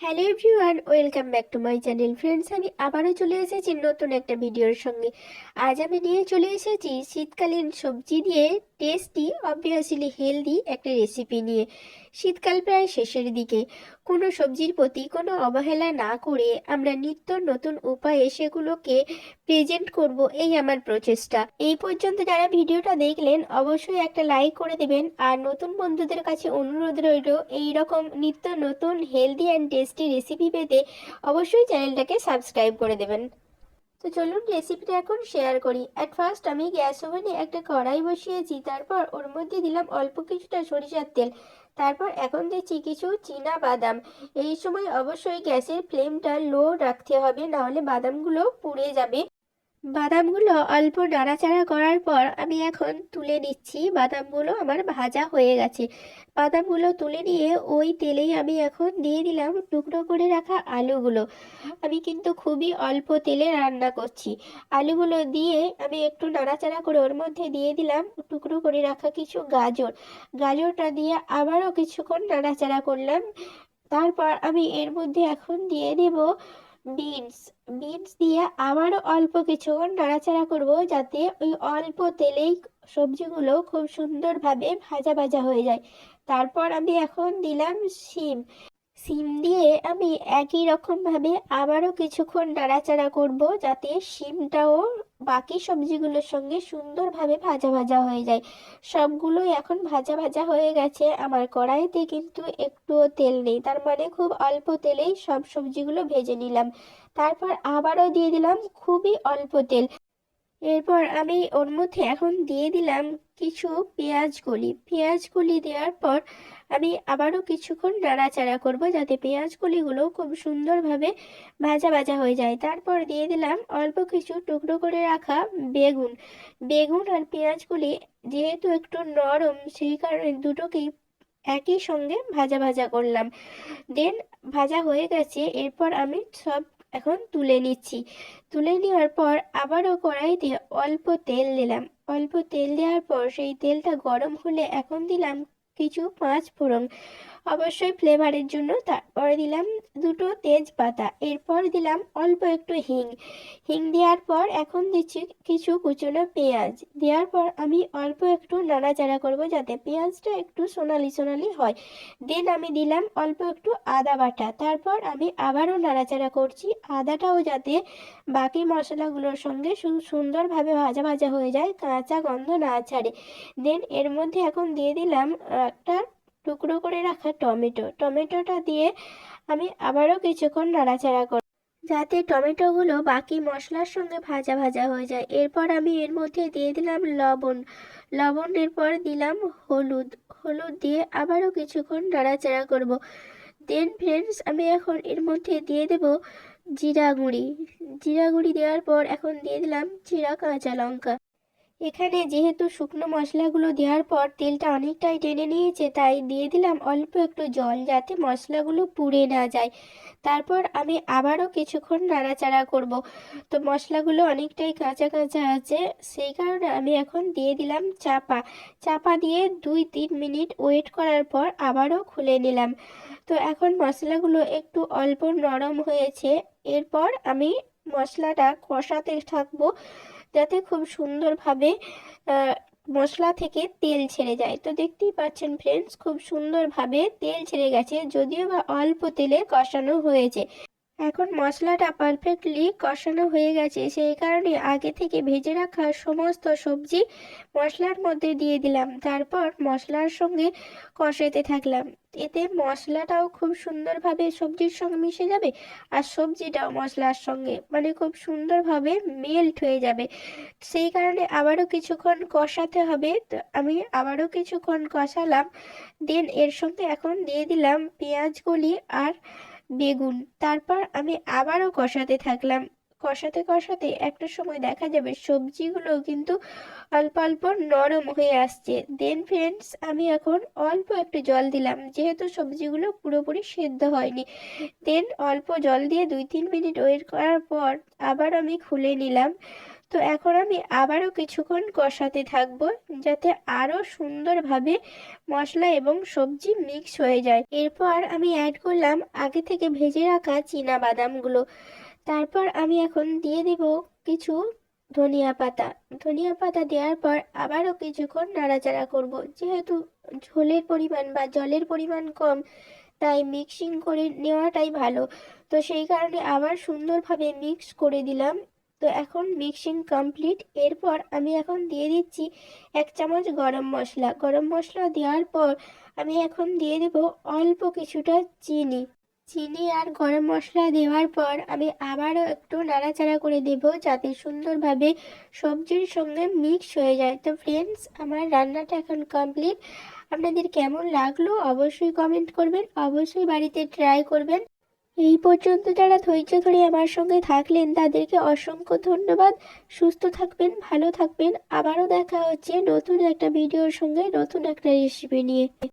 Hello everyone welcome back to my channel friends আমি আবারও চলে এসেছি নতুন একটা ভিডিওর সঙ্গে। আজ আমি নিয়ে চলে এসেছি শীতকালীন সবজি দিয়ে টেস্টি অবভিয়াসলি হেলদি একটা রেসিপি নিয়ে। শীতকাল প্রায় শেষের দিকে। কোনো সবজির প্রতি কোনো অবহেলা না করে আমরা নিত্য নতুন উপায়ে সেগুলোকে প্রেজেন্ট করব এই আমার প্রচেষ্টা। এই পর্যন্ত যারা ভিডিওটা দেখলেন, অবশ্যই একটা লাইক করে দেবেন। আর নতুন বন্ধুদের কাছে অনুরোধ রইল এই রকম নিত্য নতুন হেলদি অ্যান্ড টেস্টি রেসিপি পেতে অবশ্যই চ্যানেলটাকে সাবস্ক্রাইব করে দেবেন। তো চলুন রেসিপিটা এখন শেয়ার করি। অ্যাট ফার্স্ট আমি গ্যাস ওভেনে একটা কড়াই বসিয়েছি, তারপর ওর মধ্যে দিলাম অল্প কিছুটা সরিষার তেল। তারপর এখন দিচ্ছি কিছু চীনা বাদাম। এই সময় অবশ্যই গ্যাসের ফ্লেমটা লো রাখতে হবে, নাহলে বাদামগুলো পুড়ে যাবে। বাদামগুলো অল্প নাড়াচাড়া করার পর আমি এখন তুলে নিচ্ছি। বাদামগুলো আমার ভাজা হয়ে গেছে। বাদামগুলো তুলে নিয়ে ওই তেলেই আমি এখন দিয়ে দিলাম টুকরো করে রাখা আলুগুলো। আমি কিন্তু খুবই অল্প তেলে রান্না করছি। আলুগুলো দিয়ে আমি একটু নাড়াচাড়া করে ওর মধ্যে দিয়ে দিলাম টুকরো করে রাখা কিছু গাজর। গাজরটা দিয়ে আবারও কিছুক্ষণ নাড়াচাড়া করলাম। তারপর আমি এর মধ্যে এখন দিয়ে দেব বিনস বিনস দিয়ে আবারও অল্প কিছুক্ষণ নাড়াচাড়া করব যাতে ওই অল্প তেলেই সবজিগুলো খুব সুন্দরভাবে ভাজা ভাজা হয়ে যায়। তারপর আমি এখন দিলাম শিম। সিম দিয়ে আমি একই রকমভাবে আবারও কিছুক্ষণ নাড়াচাড়া করব যাতে সিমটাও বাকি সবজিগুলোর সঙ্গে সুন্দরভাবে ভাজা ভাজা হয়ে যায়। সবগুলোই এখন ভাজা ভাজা হয়ে গেছে। আমার কড়াইতে কিন্তু একটুও তেল নেই। তার মানে খুব অল্প তেলেই সব সবজিগুলো ভেজে নিলাম। তারপর আবারও দিয়ে দিলাম খুবই অল্প তেল। এরপর আমি ওর মধ্যে এখন দিয়ে দিলাম কিছু পেঁয়াজ কলি। পেঁয়াজ দেওয়ার পর আমি আবারও কিছুক্ষণ নাড়াচাড়া করব যাতে পেঁয়াজ খুব সুন্দরভাবে ভাজা ভাজা হয়ে যায়। তারপর দিয়ে দিলাম অল্প কিছু টুকরো করে রাখা বেগুন। বেগুন আর পেঁয়াজ যেহেতু একটু নরম, সেই কারণে দুটোকেই একই সঙ্গে ভাজা ভাজা করলাম। দেন ভাজা হয়ে গেছে, এরপর আমি সব এখন তুলে নিচ্ছি। তুলে নেওয়ার পর আবারও কড়াইতে অল্প তেল দিলাম অল্প তেল দেওয়ার পর সেই তেলটা গরম হলে এখন দিলাম কিছু পাঁচ ফোড়ন। অবশ্যই ফ্লেভারের জন্য। তারপরে দিলাম দুটো তেজপাতা। এরপর দিলাম অল্প একটু হিং। হিং দেওয়ার পর এখন দিচ্ছি কিছু কুচনো পেঁয়াজ। দেওয়ার পর আমি অল্প একটু নাড়াচাড়া করব যাতে পেঁয়াজটা একটু সোনালি সোনালি হয়। দেন আমি দিলাম অল্প একটু আদা বাটা। তারপর আমি আবারও নাড়াচাড়া করছি। আদাটাও যাতে বাকি মশলাগুলোর সঙ্গে সুন্দরভাবে ভাজা ভাজা হয়ে যায়, কাঁচা গন্ধ না ছাড়ে। দেন এর মধ্যে এখন দিয়ে দিলাম একটা টুকরো করে রাখা টমেটো। টমেটোটা দিয়ে আমি আবারও কিছুক্ষণ নাড়াচাড়া করব যাতে টমেটোগুলো বাকি মশলার সঙ্গে ভাজা ভাজা হয়ে যায়। এরপর আমি এর মধ্যে দিয়ে দিলাম লবণ। লবণের পর দিলাম হলুদ। হলুদ দিয়ে আবারও কিছুক্ষণ নাড়াচাড়া করব। দেন ফ্রেন্ডস আমি এখন এর মধ্যে দিয়ে দেব জিরা গুঁড়ি। জিরা গুঁড়ি দেওয়ার পর এখন দিয়ে দিলাম জিরা কাঁচা লঙ্কা। এখানে যেহেতু শুকনো মশলাগুলো দেওয়ার পর তেলটা অনেকটাই টেনে নিয়েছে, তাই দিয়ে দিলাম অল্প একটু জল যাতে মশলাগুলো পুড়ে না যায়। তারপর আমি আবারও কিছুক্ষণ নাড়াচাড়া করব। তো মশলাগুলো অনেকটাই কাঁচা কাঁচা আছে, সেই কারণে আমি এখন দিয়ে দিলাম চাপা। চাপা দিয়ে দুই তিন মিনিট ওয়েট করার পর আবারও খুলে নিলাম। তো এখন মশলাগুলো একটু অল্প নরম হয়েছে, এরপর আমি মশলাটা কষাতে থাকব। যাতে খুব সুন্দরভাবে মশলা থেকে তেল ছেড়ে যায়। তো দেখতেই পাচ্ছেন ফ্রেন্ডস খুব সুন্দরভাবে তেল ছেড়ে গেছে, যদিও বা অল্প তেলে কষানো হয়েছে। এখন মশলাটা পারফেক্টলি কষানো হয়ে গেছে। সেই কারণে আগে থেকে ভেজে রাখা সমস্ত সবজি মশলার মধ্যে দিয়ে দিলাম। তারপর মশলার সঙ্গে কষাতে থাকলাম। এতে মশলাটাও খুব সুন্দরভাবে সবজির সঙ্গে মিশে যাবে আর সবজিটাও মশলার সঙ্গে। মানে খুব সুন্দরভাবে মেল্ট হয়ে যাবে। সেই কারণে আবারও কিছুক্ষণ কষাতে হবে। তো আমি আবারও কিছুক্ষণ কষালাম। দেন এর সঙ্গে এখন দিয়ে দিলাম পেঁয়াজগুলি আর বেগুন। তারপর আমি আবারও কষাতে থাকলাম। কষাতে কষাতে একটা সময় দেখা যাবে সবজিগুলো কিন্তু অল্প অল্প নরম হয়ে আসছে। দেন ফ্রেন্ডস আমি এখন অল্প একটু জল দিলাম। যেহেতু সবজিগুলো পুরোপুরি সেদ্ধ হয়নি। দেন অল্প জল দিয়ে দুই তিন মিনিট ওয়েট করার পর আবার আমি খুলে নিলাম। তো এখন আমি আবারও কিছুক্ষণ কষাতে থাকব যাতে আরও সুন্দরভাবে মশলা এবং সবজি মিক্স হয়ে যায়। এরপর আমি অ্যাড করলাম আগে থেকে ভেজে রাখা চীনা বাদামগুলো তারপর আমি এখন দিয়ে দেব কিছু ধনিয়া পাতা। ধনিয়া পাতা দেওয়ার পর আবারও কিছুক্ষণ নাড়াচাড়া করব। যেহেতু ঝোলের পরিমাণ বা জলের পরিমাণ কম, তাই মিক্সিং করে নেওয়াটাই ভালো। তো সেই কারণে আবার সুন্দরভাবে মিক্স করে দিলাম। তো এখন মিক্সিং কমপ্লিট এরপর আমি এখন দিয়ে দিচ্ছি এক চামচ গরম মশলা। গরম মশলা দেওয়ার পর আমি এখন দিয়ে দেব অল্প কিছুটা চিনি। চিনি আর গরম মশলা দেওয়ার পর আমি আবারও একটু নাড়াচাড়া করে দেব যাতে সুন্দরভাবে সবজির সঙ্গে মিক্স হয়ে যায়। তো ফ্রেন্ডস আমার রান্নাটা এখন কমপ্লিট আপনাদের কেমন লাগল অবশ্যই কমেন্ট করবেন। অবশ্যই বাড়িতে ট্রাই করবেন। এই পর্যন্ত যারা ধৈর্য ধরে আমার সঙ্গে থাকলেন, তাদেরকে অসংখ্য ধন্যবাদ। সুস্থ থাকবেন, ভালো থাকবেন। আবারও দেখা হচ্ছে নতুন একটা ভিডিওর সঙ্গে, নতুন একটা রেসিপি নিয়ে।